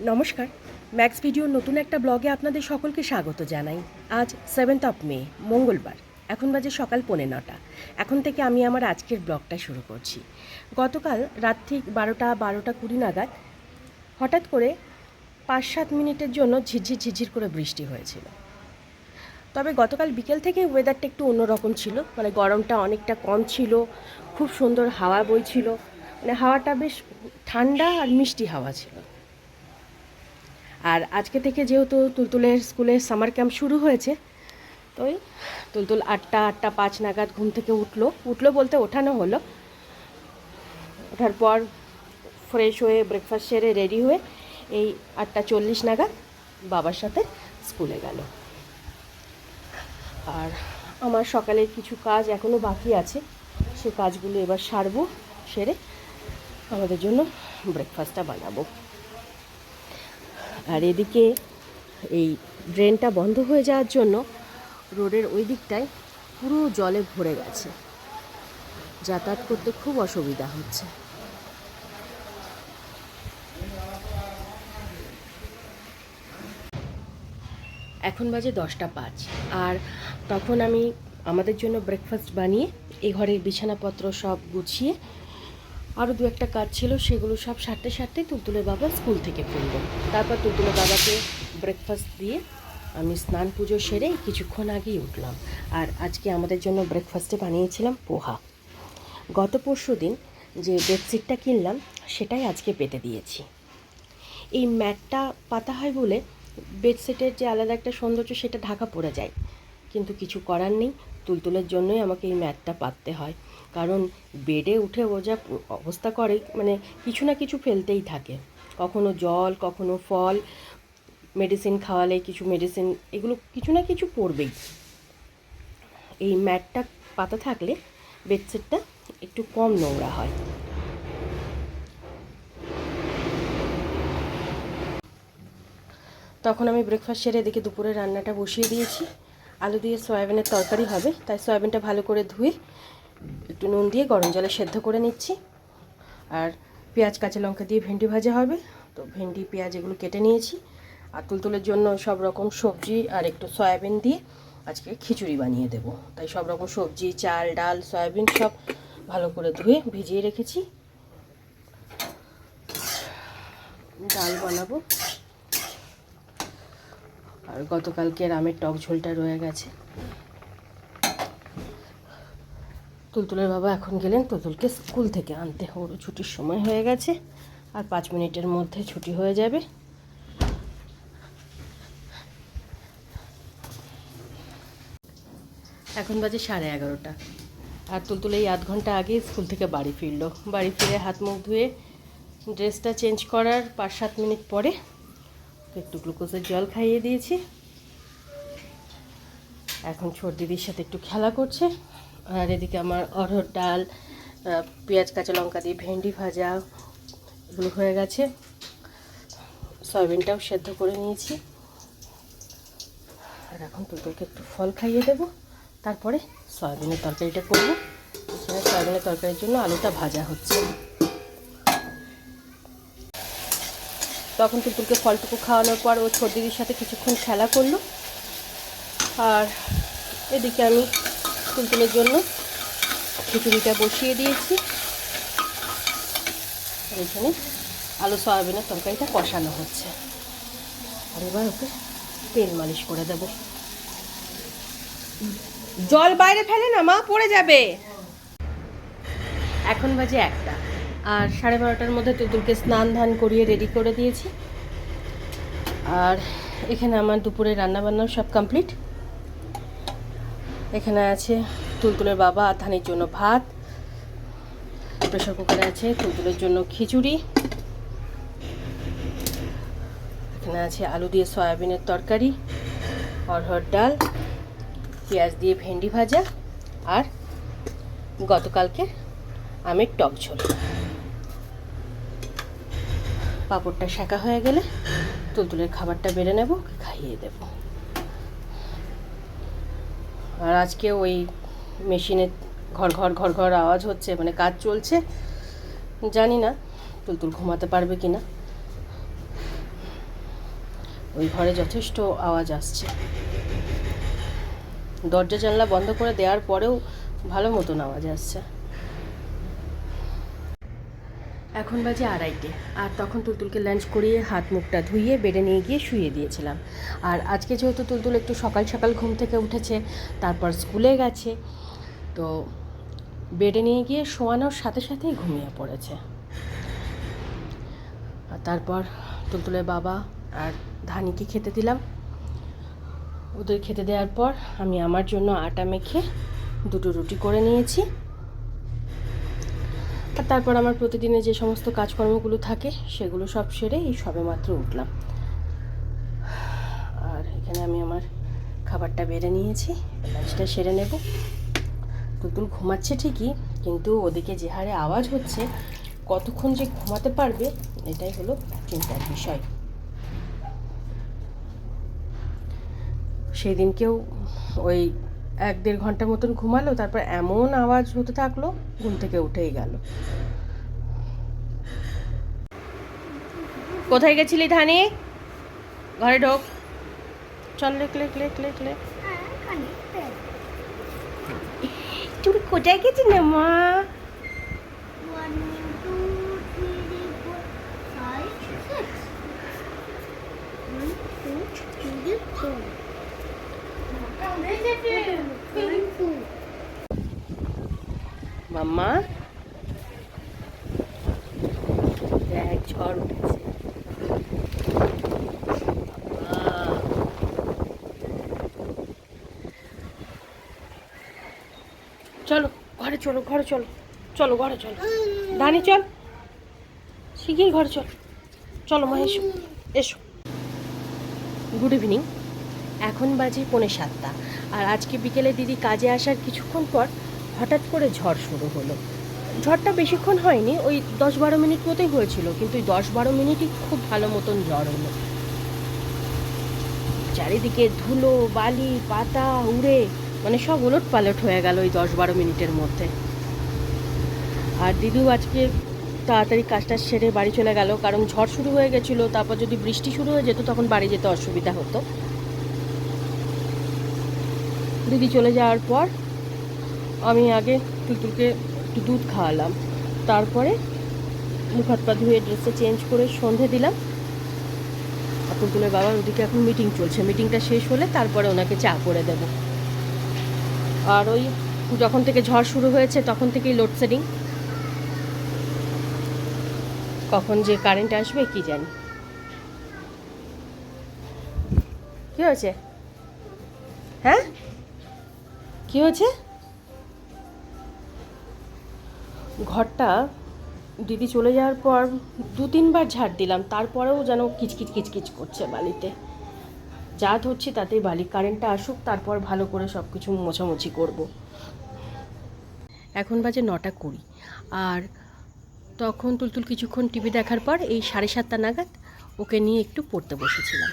নমস্কার। ম্যাক্স ভিডিওর নতুন একটা ব্লগে আপনাদের সকলকে স্বাগত জানাই। আজ সেভেন্থ অফ মে মঙ্গলবার। এখন বাজে সকাল পৌনে নটা। এখন থেকে আমি আমার আজকের ব্লগটা শুরু করছি। গতকাল রাত ঠিক বারোটা বারোটা কুড়ি নাগাদ হঠাৎ করে পাঁচ সাত মিনিটের জন্য ঝিরঝির ঝিরঝির করে বৃষ্টি হয়েছিল। তবে গতকাল বিকেল থেকে ওয়েদারটা একটু অন্যরকম ছিল। মানে গরমটা অনেকটা কম ছিল, খুব সুন্দর হাওয়া বইছিল। মানে হাওয়াটা বেশ ঠান্ডা আর মিষ্টি হাওয়া ছিল। আর আজকে থেকে যেহেতু তুলতুলের স্কুলে সামার ক্যাম্প শুরু হয়েছে তো ওই তুলতুল আটটা আটটা পাঁচ নাগাদ ঘুম থেকে উঠল। উঠল বলতে ওঠানো হলো। ওঠার পর ফ্রেশ হয়ে ব্রেকফাস্ট সেরে রেডি হয়ে এই আটটা চল্লিশ নাগাদ বাবার সাথে স্কুলে গেল। আর আমার সকালের কিছু কাজ এখনও বাকি আছে। সে কাজগুলো এবার সারবো, সেরে আমাদের জন্য ব্রেকফাস্টটা বানাবো। আর এদিকে এই ড্রেনটা বন্ধ হয়ে যাওয়ার জন্য রোডের ওই দিকটায় পুরো জলে ভরে গেছে। যাতায়াত করতে খুব অসুবিধা হচ্ছে। এখন বাজে দশটা পাঁচ আর তখন আমি আমাদের জন্য ব্রেকফাস্ট বানিয়ে, এই ঘরের বিছানাপত্র সব গুছিয়ে আরও দু একটা কাজ ছিল, সেগুলো সব সারতে সারতে তুলতুলের বাবা স্কুল থেকে ফিরল। তারপর তুলতুলের বাবাকে ব্রেকফাস্ট দিয়ে আমি স্নান পুজো সেরে কিছুক্ষণ আগেই উঠলাম। আর আজকে আমাদের জন্য ব্রেকফাস্টে বানিয়েছিলাম পোহা। গত পরশু দিন যে বেডশিটটা কিনলাম, সেটাই আজকে পেতে দিয়েছি। এই ম্যাটটা পাতা হয় বলে বেডশিটের যে আলাদা একটা সৌন্দর্য, সেটা ঢাকা পড়ে যায়। কিন্তু কিছু করার নেই, তুলতুলের জন্যই আমাকে এই ম্যাটটা পাততে হয়। কারণ বেডে উঠে ও যা অবস্থা করে মানে কিছু না কিছু ফেলতেই থাকে। কখনো জল, কখনো ফল মেডিসিন খাওয়ালে কিছু মেডিসিন এগুলো কিছু না কিছু পড়বেই। এই ম্যাটটা পাতা থাকলে বেডশিটটা একটু কম নোংরা হয়। তখন আমি ব্রেকফাস্ট সেরে এদিকে দুপুরে রান্নাটা বসিয়ে দিয়েছি। আলু দিয়ে সয়াবিনের তরকারি হবে, তাই সয়াবিনটা ভালো করে ধুয়ে একটু নুন দিয়ে গরম জলে সেদ্ধ করে নিচ্ছি। আর পেঁয়াজ, কাঁচা লঙ্কা দিয়ে ভেন্ডি ভাজা হবে। তো ভেন্ডি, পেঁয়াজ এগুলো কেটে নিয়েছি। আর তুলতুলের জন্য সব রকম সবজি আর একটু সয়াবিন দিয়ে আজকে খিচুড়ি বানিয়ে দেব। তাই সব রকম সবজি, চাল, ডাল, সয়াবিন সব ভালো করে ধুয়ে ভিজিয়ে রেখেছি। ডাল বানাবো। আর গতকালকে আমের টক ঝোলটা রয়ে গেছে। তুলতুলের বাবা এখন গেলেন তুলতুলকে স্কুল থেকে আনতে। ওরও ছুটির সময় হয়ে গেছে আর পাঁচ মিনিটের মধ্যে ছুটি হয়ে যাবে। এখন বাজে সাড়ে এগারোটা। আর তুলতুল এই আধ ঘণ্টা আগে স্কুল থেকে বাড়ি ফিরলো। বাড়ি ফিরে হাত মুখ ধুয়ে ড্রেসটা চেঞ্জ করার পাঁচ সাত মিনিট পরে একটু গ্লুকোজের জল খাইয়ে দিয়েছি। এখন ছোট দিদির সাথে একটু খেলা করছে। আর এদিকে আমার অরহর ডাল পেঁয়াজ, কাঁচা লঙ্কা দিয়ে ভেন্ডি ভাজা, এগুলো হয়ে গেছে। সয়াবিনটাও সেদ্ধ করে নিয়েছি। আর এখন তোদেরকে একটু ফল খাইয়ে দেবো। তারপরে সয়াবিনের তরকারিটা করব। সয়াবিনের তরকারির জন্য আলুটা ভাজা হচ্ছে। তখন টুকুরকে ফলটুকু খাওয়ানোর পর ও ছোট দিদির সাথে কিছুক্ষণ খেলা করল। আর এদিকে আমি টুলটুলের জন্য খিচুড়িটা বসিয়ে দিয়েছি। আর এখানে আলু, সয়াবিনের তরকারিটা কষানো হচ্ছে। আর এবার ওকে তেল মালিশ করে দেব। জল বাইরে ফেলে না, মা, পড়ে যাবে। এখন বাজে একটা। আর সাড়ে বারোটার মধ্যে তুতুলকে স্নান ধান করিয়ে রেডি করে দিয়েছি। আর এখানে আমার দুপুরে রান্নাবান্নাও সব কমপ্লিট এখানে আছে তুলতুলের বাবা আর ধানের জন্য ভাত। প্রেশার কুকারে আছে তুলতুলের জন্য খিচুড়ি। এখানে আছে আলু দিয়ে সয়াবিনের তরকারি অরহর ডাল, পেঁয়াজ দিয়ে ভেন্ডি ভাজা আর গতকালকে আমের টক ঝোল। পাঁপড়টা শাঁকা হয়ে গেলে তুলতুলের খাবারটা বেড়ে নেব, খাইয়ে দেব। আর আজকে ওই মেশিনে ঘর ঘর ঘর ঘর আওয়াজ হচ্ছে মানে কাজ চলছে। জানি না, তুলতুল ঘুমাতে পারবে কি না ওই ঘরে যথেষ্ট আওয়াজ আসছে। দরজা জানলা বন্ধ করে দেওয়ার পরেও ভালো মতন আওয়াজ আসছে। এখন বাজে আড়াইটে। আর তখন তুলতুলকে লাঞ্চ করিয়ে হাত মুখটা ধুইয়ে বেডে নিয়ে গিয়ে শুয়ে দিয়েছিলাম। আর আজকে যেহেতু তুলতুল একটু সকাল সকাল ঘুম থেকে উঠেছে, তারপর স্কুলে গেছে, তো বেডে নিয়ে গিয়ে শোয়ানোর সাথে সাথেই ঘুমিয়ে পড়েছে। আর তারপর তুলতুলের বাবা আর ধানিকে খেতে দিলাম। ওদের খেতে দেওয়ার পর আমি আমার জন্য আটা মেখে দুটো রুটি করে নিয়েছি। আর তারপর আমার প্রতিদিনে যে সমস্ত কাজকর্মগুলো থাকে, সেগুলো সব সেরে এই সবে মাত্র উঠলাম। আর এখানে আমি আমার খাবারটা বেড়ে নিয়েছি লাঞ্চটা সেরে নেব। তুতুল ঘুমাচ্ছে ঠিকই, কিন্তু ওদিকে যে হারে আওয়াজ হচ্ছে, কতক্ষণ যে ঘুমাতে পারবে, এটাই হলো চিন্তার বিষয়। সেই দিনকেও ওই এক দেড় ঘণ্টা মতন ঘুমালো তারপর এমন আওয়াজ হতে থাকল ঘুম থেকে উঠেই গেল। কোথায় গেছিলি ধানি? ঘরে ঢোক। চল লেখ লেখ লেখ লেখ লেখ তুমি কোথায় গেছি না মা? One, two, মাম্মা? দেখ, ঝড় উঠেছে। চলো, ঘরে চলো ঘরে চলো। চলো, ঘরে চলো। দানি, চল। শিগগির ঘরে চল। চলো মা, এসো। এসো। গুড ইভিনিং এখন বাজে পৌনে সাতটা। আর আজকে বিকেলে দিদি কাজে আসার কিছুক্ষণ পর হঠাৎ করে ঝড় শুরু হলো। ঝড়টা বেশিক্ষণ হয়নি, ওই দশ বারো মিনিট মতোই হয়েছিল, কিন্তু ওই দশ বারো মিনিটই খুব ভালো মতন ঝড় হলো। চারিদিকে ধুলো, বালি, পাতা, উড়ে মানে সব ওলট পালট হয়ে গেল ওই দশ বারো মিনিটের মধ্যে। আর দিদিও আজকে তাড়াতাড়ি কাজটা সেরে বাড়ি চলে গেল, কারণ ঝড় শুরু হয়ে গেছিল, তারপর যদি বৃষ্টি শুরু হয়ে যেত তখন বাড়ি যেতে অসুবিধা হতো। দিদি চলে যাওয়ার পর আমি আগে টুতুলকে একটু দুধ খাওয়ালাম। তারপরে মুখ হাত পা ধুয়ে ড্রেসটা চেঞ্জ করে সন্ধে দিলাম। আর টুতুলের বাবার ওদিকে এখন মিটিং চলছে। মিটিংটা শেষ হলে তারপরে ওনাকে চা করে দেব। আর ওই যখন থেকে ঝড় শুরু হয়েছে তখন থেকেই লোডশেডিং কখন যে কারেন্ট আসবে কি জানি। কি হয়েছে? হ্যাঁ? কি হয়েছে? ঘরটা দিদি চলে যাওয়ার পর দু তিনবার ঝাড় দিলাম, তারপরেও যেন কিচকিচ কিচকিচ করছে বালিতে। যা ধরছি তাতেই বালি, কারেন্টটা আসুক, তারপর ভালো করে সব কিছু মোছামুছি করব। এখন বাজে নটা কুড়ি, আর তখন তুলতুল কিছুক্ষণ টিভি দেখার পর এই সাড়ে সাতটা নাগাদ ওকে নিয়ে একটু পড়তে বসেছিলাম।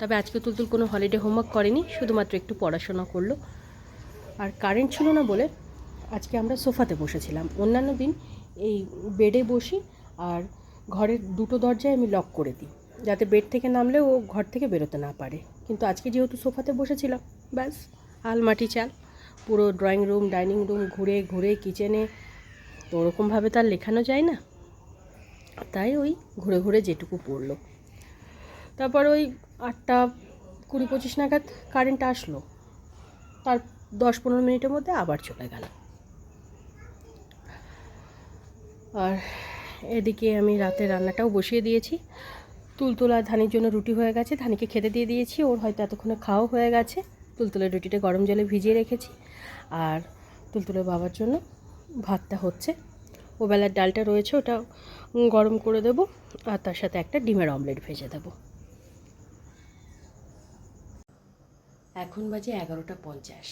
তবে আজকে তুলতুল কোনো হলিডে হোমওয়ার্ক করেনি, শুধুমাত্র একটু পড়াশোনা করল। আর কারেন্ট ছিল না বলে আজকে আমরা সোফাতে বসেছিলাম। অন্যান্য দিন এই বেডে বসি আর ঘরের দুটো দরজায় আমি লক করে দিই, যাতে বেড থেকে নামলে ও ঘর থেকে বেরোতে না পারে। কিন্তু আজকে যেহেতু সোফাতে বসেছিলাম, ব্যাস, আলমাটি চাল, পুরো ড্রয়িং রুম ডাইনিং রুম ঘুরে ঘুরে কিচেনে তো ওরকমভাবে তার লেখানো যায় না। তাই ওই ঘুরে ঘুরে যেটুকু পড়ল। তারপর ওই আটটা কুড়ি পঁচিশ নাগাদ কারেন্ট আসলো। তার দশ পনেরো মিনিটের মধ্যে আবার চলে গেল। আর এদিকে আমি রাতে রান্নাটাও বসিয়ে দিয়েছি। তুলতুলা ধানির জন্য রুটি হয়ে গেছে, ধানিকে খেতে দিয়ে দিয়েছি, ওর হয়তো এতক্ষণে খাওয়া হয়ে গেছে। তুলতুলের রুটিটা গরম জলে ভিজিয়ে রেখেছি। আর তুলতুলের বাবার জন্য ভাতটা হচ্ছে। ও বেলার ডালটা রয়েছে, ওটা গরম করে দেব, আর তার সাথে একটা ডিমের অমলেট ভেজে দেবো। এখন বাজে এগারোটা পঞ্চাশ।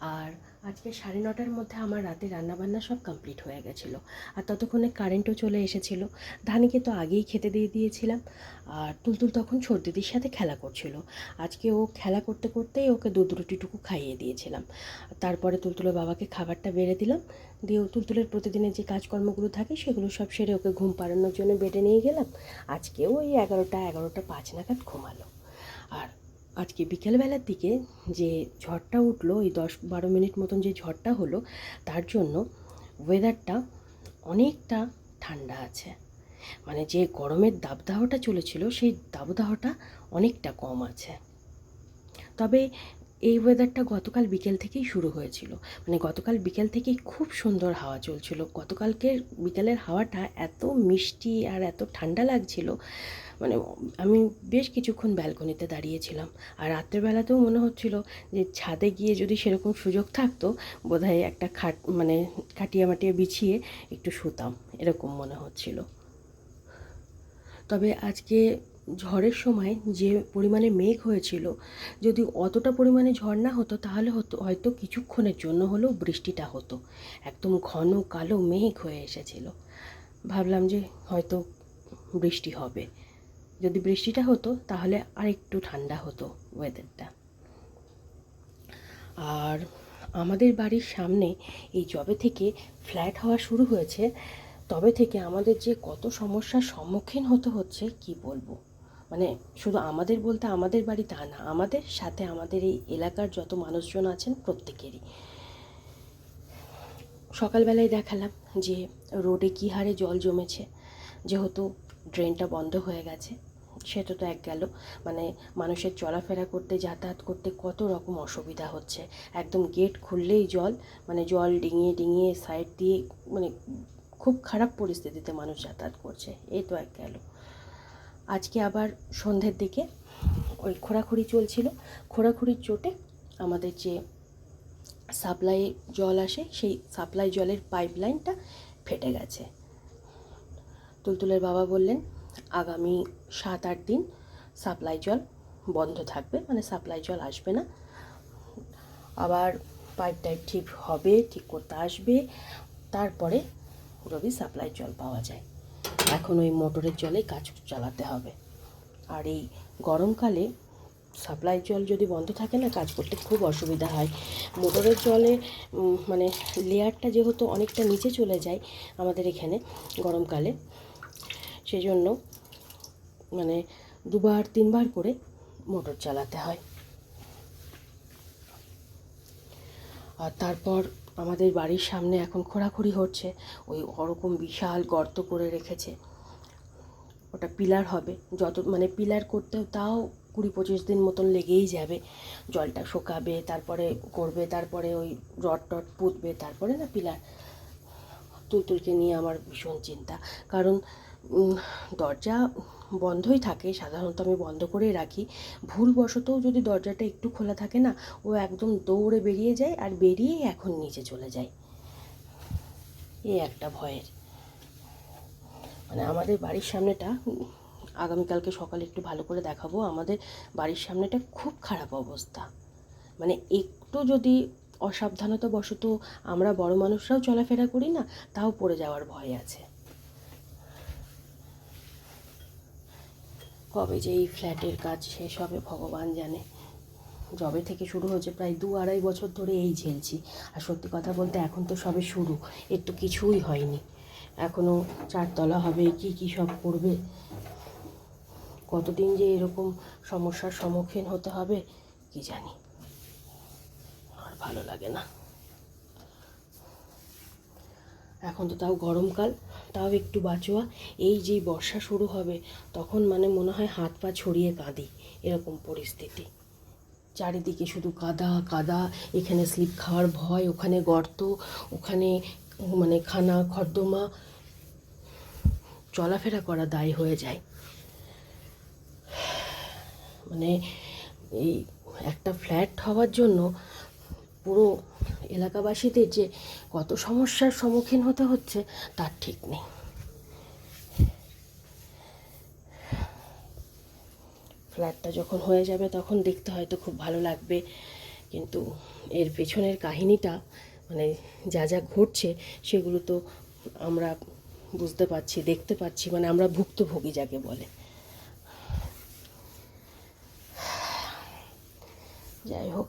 আর আজকে সাড়ে নটার মধ্যে আমার রাতে রান্নাবান্না সব কমপ্লিট হয়ে গেছিল। আর ততক্ষণে কারেন্টও চলে এসেছিল। ধানিকে তো আগেই খেতে দিয়ে দিয়েছিলাম। আর তুলতুল তখন ছোট দিদির সাথে খেলা করছিল। আজকে ও খেলা করতে করতেই ওকে দুধ রুটিটুকু খাইয়ে দিয়েছিলাম। তারপরে তুলতুলের বাবাকে খাবারটা বেড়ে দিলাম। দিয়ে তুলতুলের প্রতিদিনের যে কাজকর্মগুলো থাকে সেগুলো সব সেরে ওকে ঘুম পাড়ানোর জন্য বেডে নিয়ে গেলাম। আজকেও ওই এগারোটা এগারোটা পাঁচ নাগাদ ঘুমালো। আর আজকে বিকেলবেলার দিকে যে ঝড়টা উঠল ওই দশ বারো মিনিট মতন যে ঝড়টা হলো, তার জন্য ওয়েদারটা অনেকটা ঠান্ডা আছে। মানে যে গরমের দাবদাহটা চলেছিল, সেই দাবদাহটা অনেকটা কম আছে। তবে এই ওয়েদারটা গতকাল বিকেল থেকেই শুরু হয়েছিল। মানে গতকাল বিকেল থেকেই খুব সুন্দর হাওয়া চলছিল। গতকালকের বিকেলের হাওয়াটা এত মিষ্টি আর এত ঠান্ডা লাগছিল মানে আমি বেশ কিছুক্ষণ ব্যালকনিতে দাঁড়িয়েছিলাম। আর রাত্রেবেলাতেও মনে হচ্ছিল যে ছাদে গিয়ে যদি সেরকম সুযোগ থাকতো, বোধহয় একটা খাট মানে খাটিয়া মাটিয়ে বিছিয়ে একটু শুতাম, এরকম মনে হচ্ছিল। তবে আজকে ঝড়ের সময় যে পরিমাণে মেঘ হয়েছিল, যদি অতটা পরিমাণে ঝড় না হতো, তাহলে হতো, হয়তো কিছুক্ষণের জন্য হলেও বৃষ্টিটা হতো। একদম ঘন কালো মেঘ হয়ে এসেছিল। ভাবলাম যে হয়তো বৃষ্টি হবে। যদি বৃষ্টিটা হতো, তাহলে আরেকটু ঠান্ডা হতো ওয়েদারটা আর আমাদের বাড়ির সামনে এই জবে থেকে ফ্ল্যাট হওয়া শুরু হয়েছে, তবে থেকে আমাদের যে কত সমস্যার সম্মুখীন হতে হচ্ছে, কি বলব? মানে শুধু আমাদের বলতে আমাদের বাড়ি তা না, আমাদের সাথে আমাদের এই এলাকার যত মানুষজন আছেন, প্রত্যেকেরই। সকালবেলায় দেখালাম যে রোডে কী হারে জল জমেছে, যেহেতু ড্রেনটা বন্ধ হয়ে গেছে সেটা তো এক গেল। মানে মানুষের চলাফেরা করতে, যাতায়াত করতে কত রকম অসুবিধা হচ্ছে। একদম গেট খুললেই জল মানে জল ডিঙিয়ে ডিঙিয়ে সাইড দিয়ে মানে খুব খারাপ পরিস্থিতিতে মানুষ যাতায়াত করছে। এই তো এক গেল। আজকে আবার সন্ধ্যের দিকে ওই খোঁড়াখুড়ি চলছিল। খোঁড়াখুড়ির চোটে আমাদের যে সাপ্লাই জল আসে, সেই সাপ্লাই জলের পাইপ লাইনটা ফেটে গেছে। তুলতুলের বাবা বললেন আগামী সাত আট দিন সাপ্লাই জল বন্ধ থাকবে মানে সাপ্লাই জল আসবে না। আবার পাইপ টাইপ ঠিক হবে, ঠিক করতে আসবে, তারপরে যদি সাপ্লাই জল পাওয়া যায়। এখন ওই মোটরের জলেই কাজ চালাতে হবে। আর এই গরমকালে সাপ্লাই জল যদি বন্ধ থাকে না, কাজ করতে খুব অসুবিধা হয়। মোটরের জলে মানে লেয়ারটা যেহেতু অনেকটা নিচে চলে যায় আমাদের এখানে গরমকালে সেই জন্য মানে দুবার, তিনবার করে মোটর চালাতে হয়। আর তারপর আমাদের বাড়ির সামনে এখন খোঁড়াখুড়ি হচ্ছে, ওই ওরকম বিশাল গর্ত করে রেখেছে। ওটা পিলার হবে, যত মানে পিলার করতেও তাও কুড়ি পঁচিশ দিন মতন লেগেই যাবে। জলটা শুকাবে, তারপরে করবে, তারপরে ওই রড টট পুঁতবে, তারপরে না পিলার। তুলতুলকে নিয়ে আমার ভীষণ চিন্তা। কারণ দরজা বন্ধই থাকে, সাধারণত আমি বন্ধ করেই রাখি। ভুলবশতও যদি দরজাটা একটু খোলা থাকে না, ও একদম দৌড়ে বেরিয়ে যায় আর বেরিয়েই এখন নিচে চলে যায়। এই একটা ভয়ের। মানে আমাদের বাড়ির সামনেটা, আগামীকালকে সকালে একটু ভালো করে দেখাবো, আমাদের বাড়ির সামনেটা খুব খারাপ অবস্থা। মানে একটু যদি অসাবধানতা বশত আমরা বড় মানুষরাও চলাফেরা করি না, তাও পড়ে যাওয়ার ভয় আছে। কবে যে এই ফ্ল্যাটের কাজ শেষ হবে ভগবান জানে। জবে থেকে শুরু হয়েছে প্রায় দু আড়াই বছর ধরে এই ঝেলছি। আর সত্যি কথা বলতে এখন তো সবে শুরু, এর তো কিছুই হয়নি। এখনও চারতলা হবে, কি কি সব করবে? কতদিন যে এরকম সমস্যার সম্মুখীন হতে হবে, কি জানি। আর ভালো লাগে না। এখন তো তাও গরমকাল, তাও একটু বাঁচোয়া। এই যেই বর্ষা শুরু হবে, তখন মানে মনে হয় হাত পা ছড়িয়ে কাঁদি এরকম পরিস্থিতি। চারিদিকে শুধু কাদা কাদা, এখানে স্লিপ খাওয়ার ভয়, ওখানে গর্ত, ওখানে মানে খানা খর্দমা চলাফেরা করা দায় হয়ে যায়। মানে এই একটা ফ্ল্যাট হওয়ার জন্য পুরো এলাকাবাসীদের যে কত সমস্যার সম্মুখীন হতে হচ্ছে, তার ঠিক নেই। ফ্ল্যাটটা যখন হয়ে যাবে, তখন দেখতে হয়তো খুব ভালো লাগবে। কিন্তু এর পেছনের কাহিনীটা মানে যা যা ঘটছে, সেগুলো তো আমরা বুঝতে পারছি, দেখতে পাচ্ছি মানে আমরা ভুক্তভোগী যাকে বলে। যাই হোক